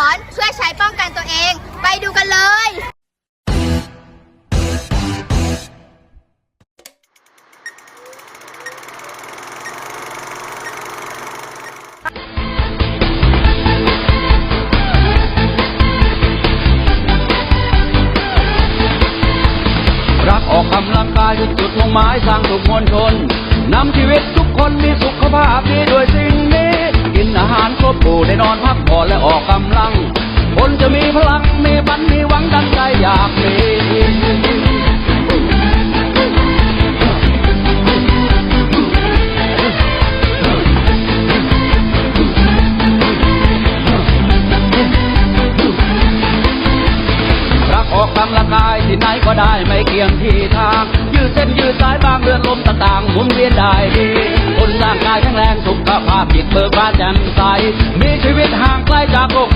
อนช่วยใช้ป้องกันตัวเอง ไปดูกันเลย รักออกกำลังกายคือจุดมุ่งหมายสร้างสุขมวลชนนำชีวิตทุกคนมีสุขภาพดี บหมู่ได้นอนพักผ่อนและออกกำลัง คนจะมีพลังมีบันมี ได้ไม่เกี่ยงที่ทาง ยืดเส้นยืดสายบางเรือนลมต่างๆหมุนเวียนได้ดีคนร่างกายแข็งแรงสุขภาพจิตเบิกบานแจ่มใส มีชีวิตห่างไกลจากโรค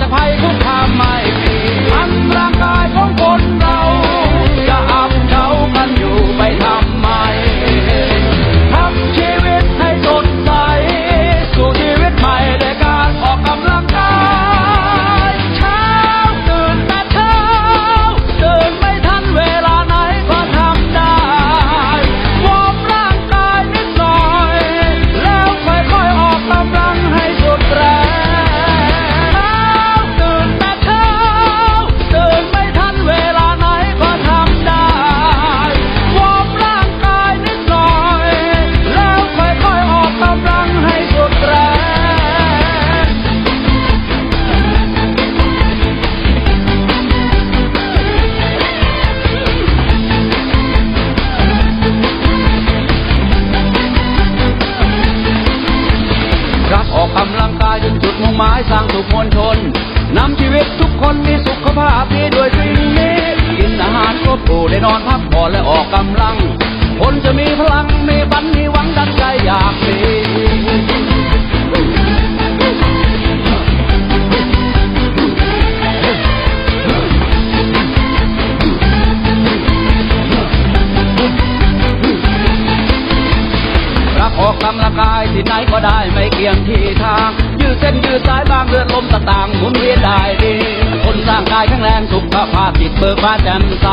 จากภัยคุก หมายสร้างสุขมวลชนนำชีวิตทุกคนมีสุขภาพดีด้วยสิ่งนี้กินอาหารครบถ้วนได้นอนพักผ่อนและออกกำลัง คนจะมีพลังมีบันมีหวังดังใจอยากมี รักออกกำลังกายที่ไหนก็ได้ไม่เกี่ยงที่ทาง ยืดเส้นยืดสายบางเลือดลมต่างๆหมุนเวียนได้ดีคนสร้างกายแข็งแรงสุขภาพจิตเบิกบานแจ่มใส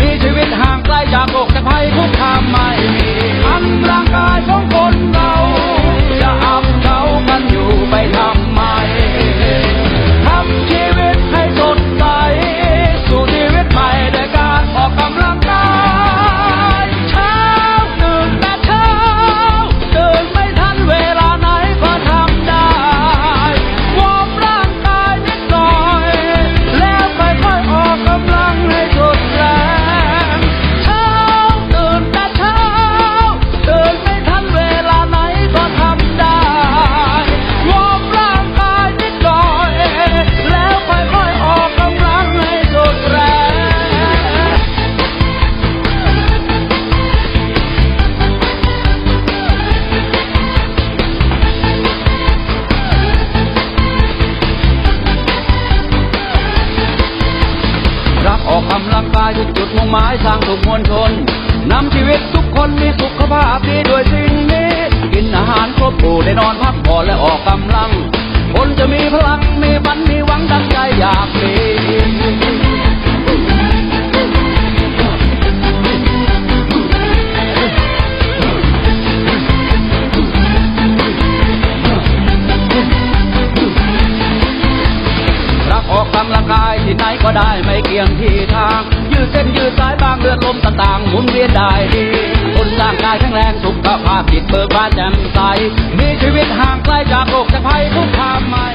มีชีวิตห่างไกลจากโรคจากภัยคุกคามไม่ายทุกจุดมุ่งหมายสร้างสุขมวลชนนำชีวิตทุกคนมีสุขภาพดีด้วยสิ่งนี้ กินอาหารครบหมู่ได้นอนพักผ่อนและออกกำลัง คนจะมีพลังมีบันมีหวังดังใจอยากมีรักออกกำลังกายที่ไหนก็ได้ไม่เกี่ยงที่ ต่างหมุนเวียนได้ดีคนร่างกายแข็งแรงสุขภาพจิตเบิกบานแจ่มใส มีชีวิตห่างไกลจากโรคจากภัยทุกทามไม่